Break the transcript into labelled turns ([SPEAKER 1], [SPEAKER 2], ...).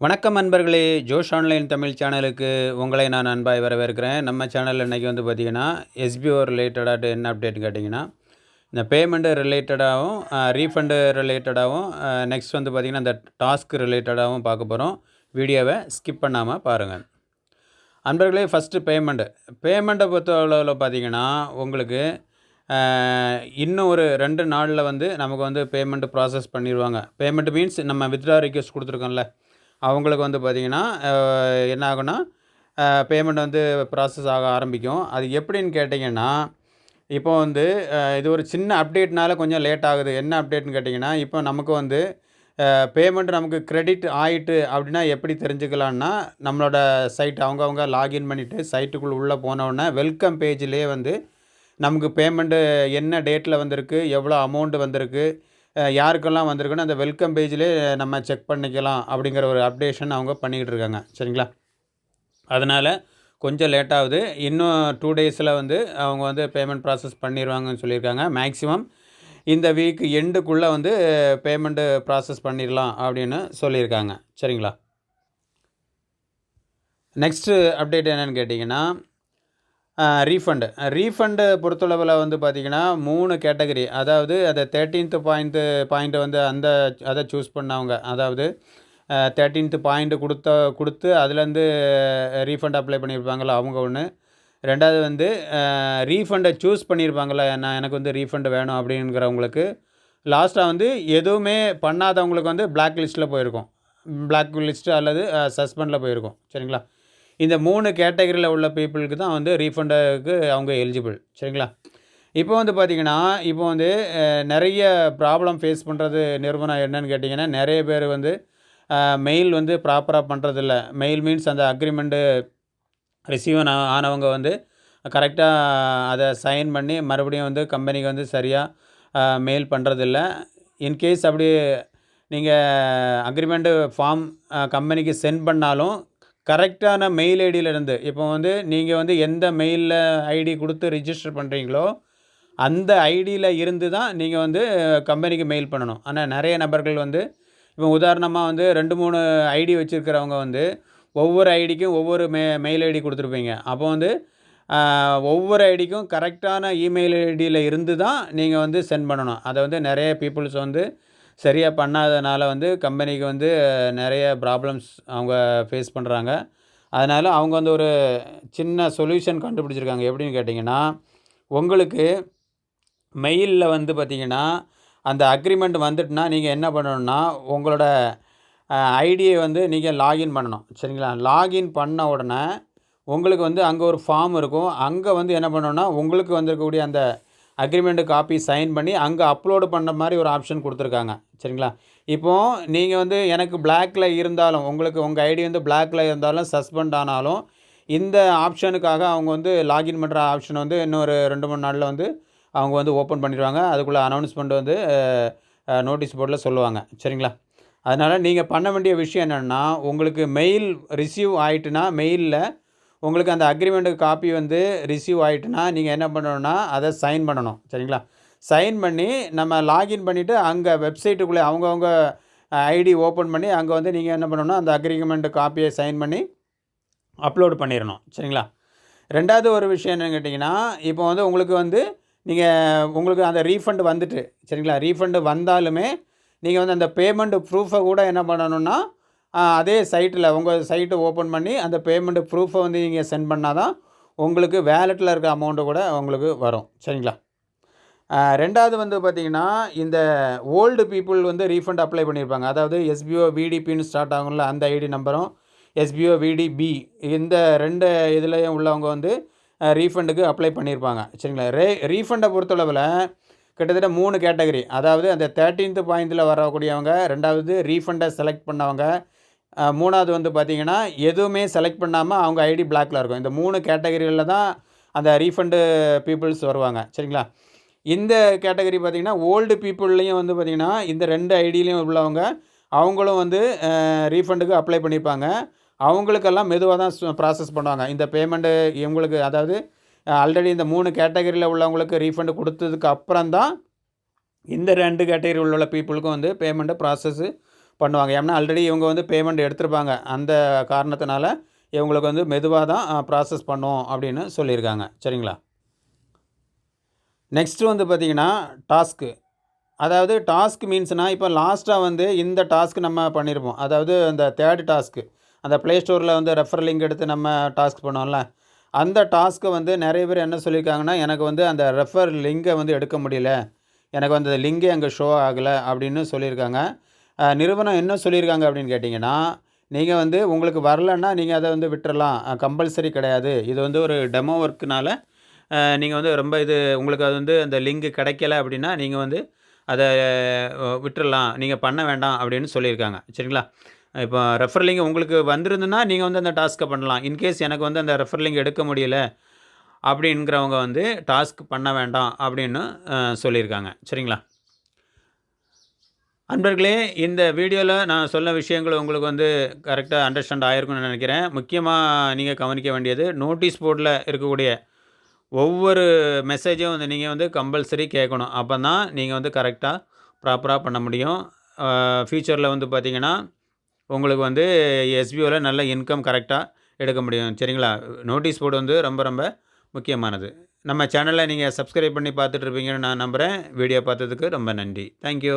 [SPEAKER 1] வணக்கம் நண்பர்களே ஜோஷ் ஆன்லைன் தமிழ் சேனலுக்கு உங்களை நான் அன்பாய் வரவேற்கிறேன். நம்ம சேனலில் இன்றைக்கி வந்து பார்த்திங்கன்னா எஸ்பிஓ ரிலேட்டடாக என்ன அப்டேட் கேட்டிங்கன்னா இந்த பேமெண்ட்டு ரிலேட்டடாகவும் ரீஃபண்டு ரிலேட்டடாகவும் நெக்ஸ்ட் வந்து பார்த்திங்கன்னா இந்த டாஸ்க் ரிலேட்டடாகவும் பார்க்க போகிறோம் வீடியோவை ஸ்கிப் பண்ணாமல் பாருங்கள் அன்பர்களே ஃபஸ்ட்டு பேமெண்ட்டு பேமெண்ட்டை பொறுத்த அளவில் பார்த்தீங்கன்னா உங்களுக்கு இன்னும் ஒரு ரெண்டு நாளில் வந்து நமக்கு வந்து பேமெண்ட்டு ப்ராசஸ் பண்ணிடுவாங்க பேமெண்ட் மீன்ஸ் நம்ம வித்ட்ரா ரிக்வெஸ்ட் கொடுத்துருக்கோம்ல அவங்களுக்கு வந்து பார்த்திங்கன்னா என்ன ஆகும்னா பேமெண்ட் வந்து ப்ராசஸ் ஆக ஆரம்பிக்கும். அது எப்படின்னு கேட்டிங்கன்னா இப்போ வந்து இது ஒரு சின்ன அப்டேட்னால கொஞ்சம் லேட் ஆகுது. என்ன அப்டேட்னு கேட்டிங்கன்னா இப்போ நமக்கு வந்து பேமெண்ட் நமக்கு கிரெடிட் ஆயிட்டு அப்படின்னா எப்படி தெரிஞ்சுக்கலான்னா நம்மளோட சைட் அவங்கவுங்க லாகின் பண்ணிவிட்டு சைட்டுக்குள்ளே உள்ளே போனோடனே வெல்கம் பேஜ்லேயே வந்து நமக்கு பேமெண்ட்டு என்ன டேட்டில் வந்திருக்கு எவ்வளோ அமௌண்ட்டு வந்திருக்கு யாருக்கெல்லாம் வந்திருக்குன்னு அந்த வெல்கம் பேஜ்லேயே நம்ம செக் பண்ணிக்கலாம் அப்படிங்கிற ஒரு அப்டேஷன் அவங்க பண்ணிக்கிட்டு இருக்காங்க. சரிங்களா? அதனால் கொஞ்சம் லேட் ஆகுது. இன்னும் டூ டேஸில் வந்து அவங்க வந்து பேமெண்ட் ப்ராசஸ் பண்ணிடுவாங்கன்னு சொல்லியிருக்காங்க. மேக்ஸிமம் இந்த வீக் எண்டுக்குள்ளே வந்து பேமெண்ட்டு ப்ராசஸ் பண்ணிடலாம் அப்படின்னு சொல்லியிருக்காங்க. சரிங்களா? நெக்ஸ்ட்டு அப்டேட் என்னென்னு கேட்டிங்கன்னா ரீஃபண்டு ரீஃபண்டு பொறுத்தளவில் வந்து பார்த்திங்கன்னா மூணு கேட்டகரி அதாவது அதை தேர்ட்டீன்த்து பாயிண்ட்டு பாயிண்ட்டை வந்து அந்த அதை சூஸ் பண்ணவங்க. அதாவது தேர்ட்டீன்த்து பாயிண்ட் கொடுத்த கொடுத்து அதுலேருந்து ரீஃபண்ட் அப்ளை பண்ணியிருப்பாங்களோ அவங்க ஒன்று ரெண்டாவது வந்து ரீஃபண்டை சூஸ் பண்ணியிருப்பாங்களா நான் எனக்கு வந்து ரீஃபண்ட் வேணும் அப்படிங்கிறவங்களுக்கு. லாஸ்ட்டாக வந்து எதுவுமே பண்ணாதவங்களுக்கு வந்து பிளாக் லிஸ்ட்டில் போயிருக்கும். பிளாக் லிஸ்ட்டு அல்லது சஸ்பெண்டில் போயிருக்கும். சரிங்களா? இந்த மூணு கேட்டகரியில் உள்ள பீப்புளுக்கு தான் வந்து ரீஃபண்டுக்கு அவங்க எலிஜிபிள். சரிங்களா? இப்போ வந்து பார்த்திங்கன்னா இப்போ வந்து நிறைய ப்ராப்ளம் ஃபேஸ் பண்ணுறது நிறுவனம் என்னன்னு கேட்டிங்கன்னா நிறைய பேர் வந்து மெயில் வந்து ப்ராப்பராக பண்ணுறதில்ல மெயில் மீன்ஸ் அந்த அக்ரிமெண்ட்டு ரிசீவ் ஆனவங்க வந்து கரெக்டாக அதை சைன் பண்ணி மறுபடியும் வந்து கம்பெனிக்கு வந்து சரியாக மெயில் பண்ணுறதில்ல இன்கேஸ் அப்படி நீங்கள் அக்ரிமெண்ட்டு ஃபார்ம் கம்பெனிக்கு சென்ட் பண்ணாலும் கரெக்டான மெயில் ஐடியிலேருந்து இப்போ வந்து நீங்கள் வந்து எந்த மெயிலில் ஐடி கொடுத்து ரிஜிஸ்டர் பண்ணுறீங்களோ அந்த ஐடியில் இருந்து தான் நீங்கள் வந்து கம்பெனிக்கு மெயில் பண்ணணும். ஆனால் நிறைய நபர்கள் வந்து இப்போ உதாரணமாக வந்து ரெண்டு மூணு ஐடி வச்சுருக்கிறவங்க வந்து ஒவ்வொரு ஐடிக்கும் ஒவ்வொரு மெ மெயில் ஐடி கொடுத்துருப்பீங்க. அப்போ வந்து ஒவ்வொரு ஐடிக்கும் கரெக்டான இமெயில் ஐடியில் இருந்து தான் நீங்கள் வந்து சென்ட் பண்ணணும். அதை வந்து நிறைய பீப்புள்ஸ் வந்து சரியாக பண்ணாதனால வந்து கம்பெனிக்கு வந்து நிறைய ப்ராப்ளம்ஸ் அவங்க ஃபேஸ் பண்ணுறாங்க அதனால் அவங்க வந்து ஒரு சின்ன சொல்யூஷன் கண்டுபிடிச்சிருக்காங்க. எப்படின்னு கேட்டிங்கன்னா உங்களுக்கு மெயிலில் வந்து பார்த்திங்கன்னா அந்த அக்ரிமெண்ட் வந்துட்டுனா நீங்கள் என்ன பண்ணணும்னா உங்களோட ஐடியை வந்து நீங்கள் லாகின் பண்ணணும். சரிங்களா? லாகின் பண்ண உடனே உங்களுக்கு வந்து அங்கே ஒரு ஃபார்ம் இருக்கும். அங்கே வந்து என்ன பண்ணணும்னா உங்களுக்கு வந்திருக்கக்கூடிய அந்த அக்ரிமெண்ட் காப்பி சைன் பண்ணி அங்கே அப்லோடு பண்ண மாதிரி ஒரு ஆப்ஷன் கொடுத்துருக்காங்க. சரிங்களா? இப்போது நீங்கள் வந்து எனக்கு பிளாக்கில் இருந்தாலும் உங்களுக்கு உங்கள் ஐடி வந்து பிளாக்கில் இருந்தாலும் சஸ்பெண்ட் ஆனாலும் இந்த ஆப்ஷனுக்காக அவங்க வந்து லாகின் பண்ணுற ஆப்ஷன் வந்து இன்னொரு ரெண்டு மூணு நாளில் வந்து அவங்க வந்து ஓப்பன் பண்ணிடுவாங்க. அதுக்குள்ளே அனௌன்ஸ்மெண்ட் வந்து நோட்டீஸ் போர்டில் சொல்லுவாங்க. சரிங்களா? அதனால் நீங்கள் பண்ண வேண்டிய விஷயம் என்னென்னா உங்களுக்கு மெயில் ரிசீவ் ஆகிட்டுனா மெயிலில் உங்களுக்கு அந்த அக்ரிமெண்ட்டு காப்பி வந்து ரிசீவ் ஆகிட்டுனா நீங்கள் என்ன பண்ணணும்னா அதை சைன் பண்ணணும். சரிங்களா? சைன் பண்ணி நம்ம லாகின் பண்ணிவிட்டு அங்கே வெப்சைட்டுக்குள்ளே அவங்கவுங்க ஐடி ஓப்பன் பண்ணி அங்கே வந்து நீங்கள் என்ன பண்ணணும்னா அந்த அக்ரிமெண்ட்டு காப்பியை சைன் பண்ணி அப்லோடு பண்ணிடணும். சரிங்களா? ரெண்டாவது ஒரு விஷயம் என்னென்னு கேட்டிங்கன்னா இப்போ வந்து உங்களுக்கு வந்து நீங்கள் உங்களுக்கு அந்த ரீஃபண்டு வந்துட்டு சரிங்களா? ரீஃபண்டு வந்தாலுமே நீங்கள் வந்து அந்த பேமெண்ட் ப்ரூஃபை கூட என்ன பண்ணணும்னா அதே சைட்டில் உங்கள் சைட்டை ஓப்பன் பண்ணி அந்த பேமெண்ட் ப்ரூஃபை வந்து நீங்கள் சென்ட் பண்ணால் தான் உங்களுக்கு வேலெட்டில் இருக்க அமௌண்ட்டு கூட உங்களுக்கு வரும். சரிங்களா? ரெண்டாவது வந்து பார்த்திங்கன்னா இந்த ஓல்டு பீப்புள் வந்து ரீஃபண்ட் அப்ளை பண்ணியிருப்பாங்க அதாவது எஸ்பிஓ விடிபின்னு ஸ்டார்ட் ஆகும்ல அந்த ஐடி நம்பரும் எஸ்பிஓ விடிபி இந்த ரெண்டு இதுலேயும் உள்ளவங்க வந்து ரீஃபண்டுக்கு அப்ளை பண்ணியிருப்பாங்க சரிங்களா? ரே ரீஃபண்டை பொறுத்தளவில் கிட்டத்தட்ட மூணு கேட்டகரி அதாவது அந்த தேர்ட்டீன்த்து பாயிண்டில் வரக்கூடியவங்க ரெண்டாவது ரீஃபண்டை செலக்ட் பண்ணவங்க மூணாவது வந்து பார்த்திங்கன்னா எதுவுமே செலக்ட் பண்ணாமல் அவங்க ஐடி பிளாக்ல இருக்கும். இந்த மூணு கேட்டகரிகளில் தான் அந்த ரீஃபண்டு பீப்புள்ஸ் வருவாங்க. சரிங்களா? இந்த கேட்டகரி பார்த்திங்கன்னா ஓல்டு பீப்புள்லேயும் வந்து பார்த்திங்கன்னா இந்த ரெண்டு ஐடியிலையும் உள்ளவங்க அவங்களும் வந்து ரீஃபண்டுக்கு அப்ளை பண்ணியிருப்பாங்க அவங்களுக்கெல்லாம் மெதுவாக தான் ப்ராசஸ் பண்ணுவாங்க. இந்த பேமெண்ட்டு இவங்களுக்கு அதாவது ஆல்ரெடி இந்த மூணு கேட்டகரியில் உள்ளவங்களுக்கு ரீஃபண்டு கொடுத்ததுக்கு அப்புறம் தான் இந்த ரெண்டு கேட்டகரி உள்ள பீப்புளுக்கும் வந்து பேமெண்ட்டை ப்ராசஸ்ஸு பண்ணுவாங்க. ஏன்னா ஆல்ரெடி இவங்க வந்து பேமெண்ட் எடுத்திருப்பாங்க. அந்த காரணத்தினால இவங்களுக்கு வந்து மெதுவாக தான் ப்ராசஸ் பண்ணுவோம் அப்படின்னு சொல்லியிருக்காங்க. சரிங்களா? நெக்ஸ்ட்டு வந்து பார்த்திங்கன்னா டாஸ்க்கு அதாவது டாஸ்க் மீன்ஸ்னால் இப்போ லாஸ்ட்டாக வந்து இந்த டாஸ்க் நம்ம பண்ணியிருப்போம் அதாவது அந்த தேர்ட் டாஸ்க்கு அந்த ப்ளே ஸ்டோரில் வந்து ரெஃபர் லிங்க் எடுத்து நம்ம டாஸ்க் பண்ணோம்ல அந்த டாஸ்க்கை வந்து நிறைய பேர் என்ன சொல்லியிருக்காங்கன்னா எனக்கு வந்து அந்த ரெஃபர் லிங்கை வந்து எடுக்க முடியல. எனக்கு வந்து லிங்கே அங்கே ஷோ ஆகலை அப்படின்னு சொல்லியிருக்காங்க. நிறுவனம் என்ன சொல்லியிருக்காங்க அப்படின்னு கேட்டிங்கன்னா நீங்கள் வந்து உங்களுக்கு வரலன்னா நீங்கள் அதை வந்து விட்டுறலாம். கம்பல்சரி கிடையாது. இது வந்து ஒரு டெமோ ஒர்க்குனால நீங்கள் வந்து ரொம்ப இது உங்களுக்கு அது வந்து அந்த லிங்க் கிடைக்கல அப்படின்னா நீங்கள் வந்து அதை விட்டுடலாம் விட்டுறலாம். நீங்கள் பண்ண வேண்டாம் அப்படின்னு சொல்லியிருக்காங்க. சரிங்களா? இப்போ ரெஃபர் லிங்க் உங்களுக்கு வந்திருந்துன்னா நீங்கள் வந்து அந்த டாஸ்க்கை பண்ணலாம். இன்கேஸ் எனக்கு வந்து அந்த ரெஃபர் லிங்க் எடுக்க முடியல அப்படிங்கிறவங்க வந்து டாஸ்க் பண்ண வேண்டாம் அப்படின்னு சொல்லியிருக்காங்க. சரிங்களா? அன்பர்களே இந்த வீடியோவில் நான் சொன்ன விஷயங்கள் உங்களுக்கு வந்து கரெக்டாக அண்டர்ஸ்டாண்ட் ஆகிருக்கும்னு நினைக்கிறேன். முக்கியமாக நீங்கள் கவனிக்க வேண்டியது நோட்டீஸ் போர்டில் இருக்கக்கூடிய ஒவ்வொரு மெசேஜும் வந்து நீங்கள் வந்து கம்பல்சரி கேட்கணும். அப்போ தான் நீங்கள் வந்து கரெக்டாக ப்ராப்பராக பண்ண முடியும். ஃப்யூச்சரில் வந்து பார்த்தீங்கன்னா உங்களுக்கு வந்து எஸ்பிஓவில் நல்ல இன்கம் கரெக்டாக எடுக்க முடியும். சரிங்களா? நோட்டீஸ் போர்டு வந்து ரொம்ப ரொம்ப முக்கியமானது. நம்ம சேனலை நீங்கள் சப்ஸ்கிரைப் பண்ணி பார்த்துட்ருப்பீங்கன்னு நான் நம்புகிறேன் வீடியோ பார்த்ததுக்கு ரொம்ப நன்றி. தேங்க்யூ